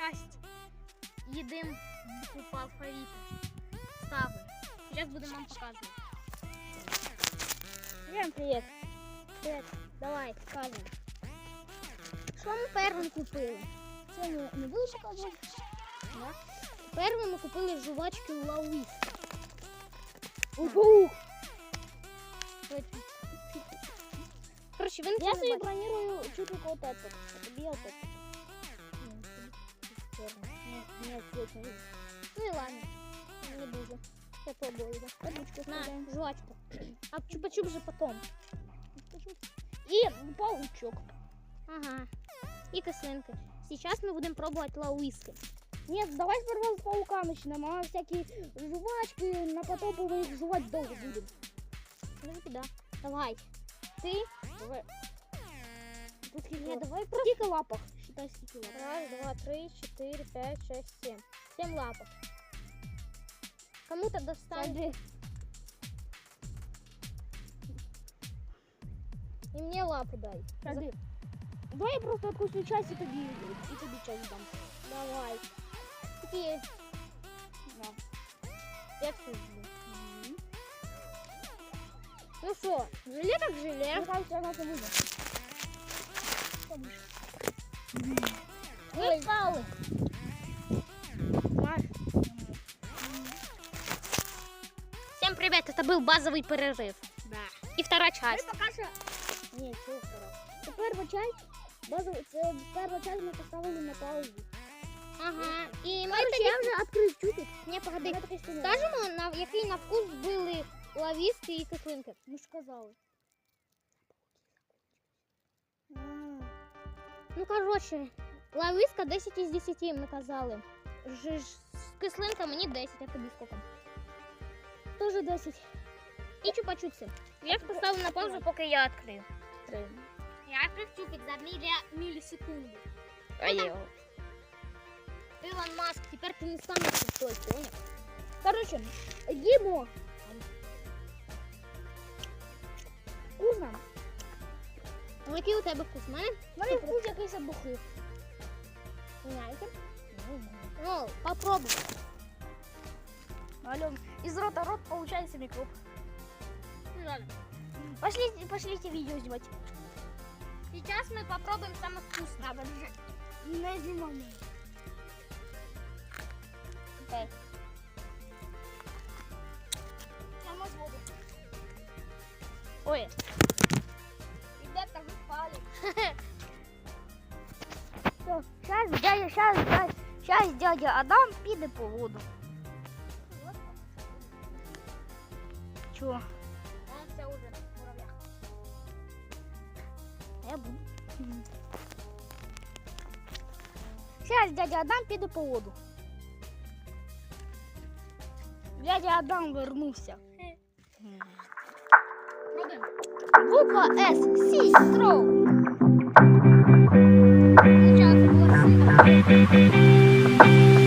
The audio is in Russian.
часть їдим букву алфавіту. Ставимо. Зараз будемо вам показувати. Всем привіт. Привіт. Давай, кажемо. Що ми первим купили? Це не, не будеш казати? Да. Первим ми купили жувачки Лауїс. Ух! Короче, ви Я собі не бачите. бронирую чуть вот этот. Тобі вот этот. Цвет не видно. Ну і ладно. Не дуже. Я пробую, да. Водичку На, жвачку. А чупа-чуп же потом. И паучок. Ага. І кислинки. Сейчас ми будемо пробувати лауиски. Нет, давай сперва с паука начнем, а всякие жвачки, на потом мы их жевать долго будем. Ну да. Давай. Ти. Давай. Тут Не, давай сколько лапах? Лапах. Раз, два, три, четыре, пять, шесть, семь. Семь лапок. Кому-то достанет. И мне лапу дай. Сади. Давай я просто откусну часть и тобі, и тобі часть дам. Давай. Такие. Да. Я все. Ну что, желе как желе. Мне кажется, она это выйдет. Вы палы. Знаешь? Всем привет, это был базовый перерыв. Да. И вторая часть. пока що... Ні, чого второго. Це перша часть. Базу, це перша часть ми поставили на паузу. Ага. І ми Короче, тоді... я вже відкрив чутик. Не, погоди. Мене таке ще не Скажемо, на який на вкус були лавісти і кислинки. Ну ж казали. Ну, коротше, лависка 10 із 10 ми казали. Ж, ж, кислинка мені 10, а тобі скільки? Тоже 10. І чупа-чупси. Я ж поставлю на паузу, поки я відкрию. Три. Я відкрив чупик за міля, мілісекунди. А я. Ілон Маск, тепер ти не станеш той, поняв? Короче, їмо. Вкусно. Ну, який у тебе вкус? У мене? У мене вкус якийсь обухи. Знаєте? Ну, попробуй. Алло, из рота рот получается микроб. Ну, ладно. Пошлите, пошлите видео снимать. Сейчас мы попробуем самое вкусное. Не снимай. Окей. Все, сейчас дядя, сейчас, сейчас, сейчас дядя Адам піде по воду. Чого? Я буду. Сейчас дядя Адам піде по воду. Дядя Адам вернувся. Буква С. Сначала это было сыро.